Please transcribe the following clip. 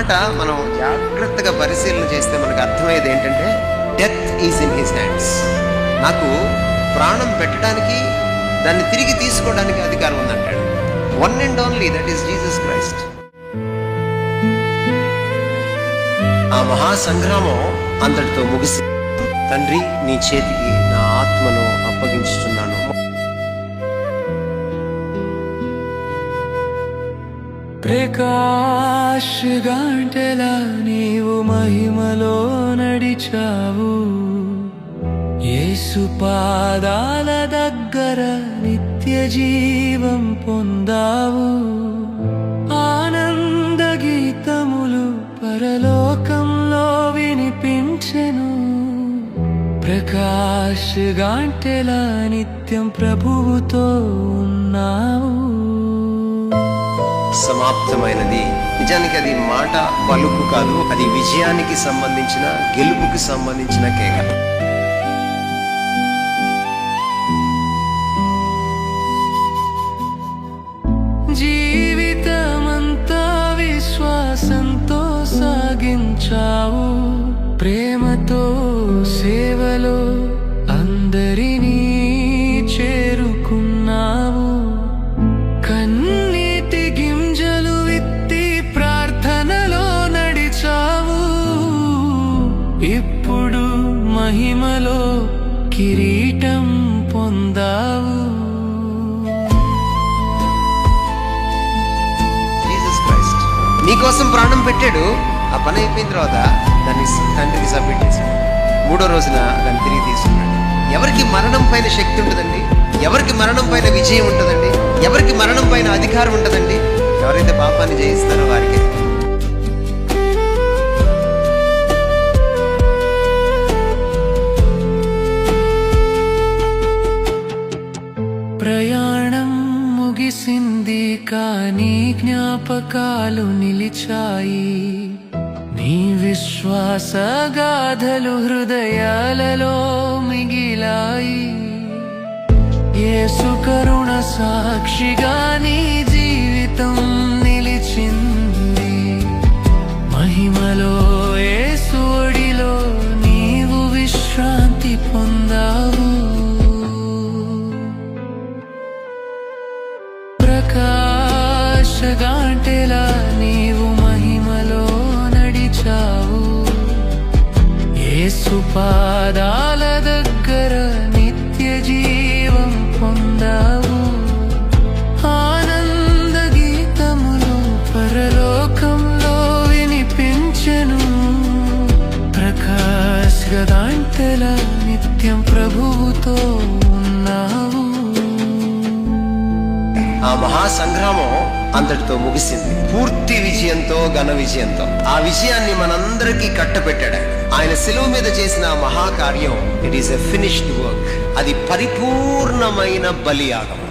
మాట మనం జాగ్రత్తగా పరిశీలన చేస్తే మనకు అర్థమయ్యేది ఏంటంటే death is in his hands నాకు ప్రాణం పెట్టడానికి దాన్ని తిరిగి తీసుకోవడానికి అధికారం ఉందంటాడు. One and only that is Jesus Christ ఆ మహా సంగ్రామం అంతటితో ముగిసి తండ్రి నీ చేతికి నా ఆత్మను అప్పగించుతున్నాను ప్రకాశ్ గంటెలా నీవు మహిమలో నడిచావు. యేసు పాదాల దగ్గర నిత్య జీవం పొందావు. ఆనంద గీతములు పరలోకంలో వినిపించెను. ప్రకాశ్ గంటెలా నిత్యం ప్రభువుతో ఉన్నావు. సమాప్తమైనది. నిజానికి అది మాట పలుకు కాదు అది విజయానికి సంబంధించిన గెలుపుకి సంబంధించిన కేక. ఇప్పుడు మహిమలో కిరీటం పొందావు? క్రైస్ట్ నీకోసం ప్రాణం పెట్టాడు. ఆ పని అయిపోయిన తర్వాత దాన్ని తండ్రికి సబ్మిట్ చేశాడు. మూడో రోజున దాన్ని తిరిగి తీసుకున్నాడు. ఎవరికి మరణం పైన శక్తి ఉంటుందండి? ఎవరికి మరణం పైన విజయం ఉంటుందండి? ఎవరికి మరణం పైన అధికారం ఉంటుందండి? ఎవరైతే పాపాన్ని జయిస్తారో కానీ జ్ఞాపకాలు నిలిచాయి. నీ విశ్వాస గాథలు హృదయాలలో మిగిలాయి. యేసు కరుణ సాక్షిగా నీ ప్రకాశగాంటెలా నీవు మహిమలో నడిచావు. ఏ పాదాల దగ్గర నిత్య జీవం పొందావు. ఆనంద గీతములు పరలోకంలో వినిపించెను. ప్రకాశ్ గదాంటెల నిత్యం ప్రభువుతో ఆ మహా సంగ్రామం అంతటితో ముగిసింది. పూర్తి విజయంతో ఘన విజయంతో. ఆ విజయాన్ని మనందరికీ కట్టపెట్టాడు ఆయన. ఆయన సెలవు మీద చేసిన ఆ మహాకార్యం it is a finished work అది పరిపూర్ణమైన బలియాగం.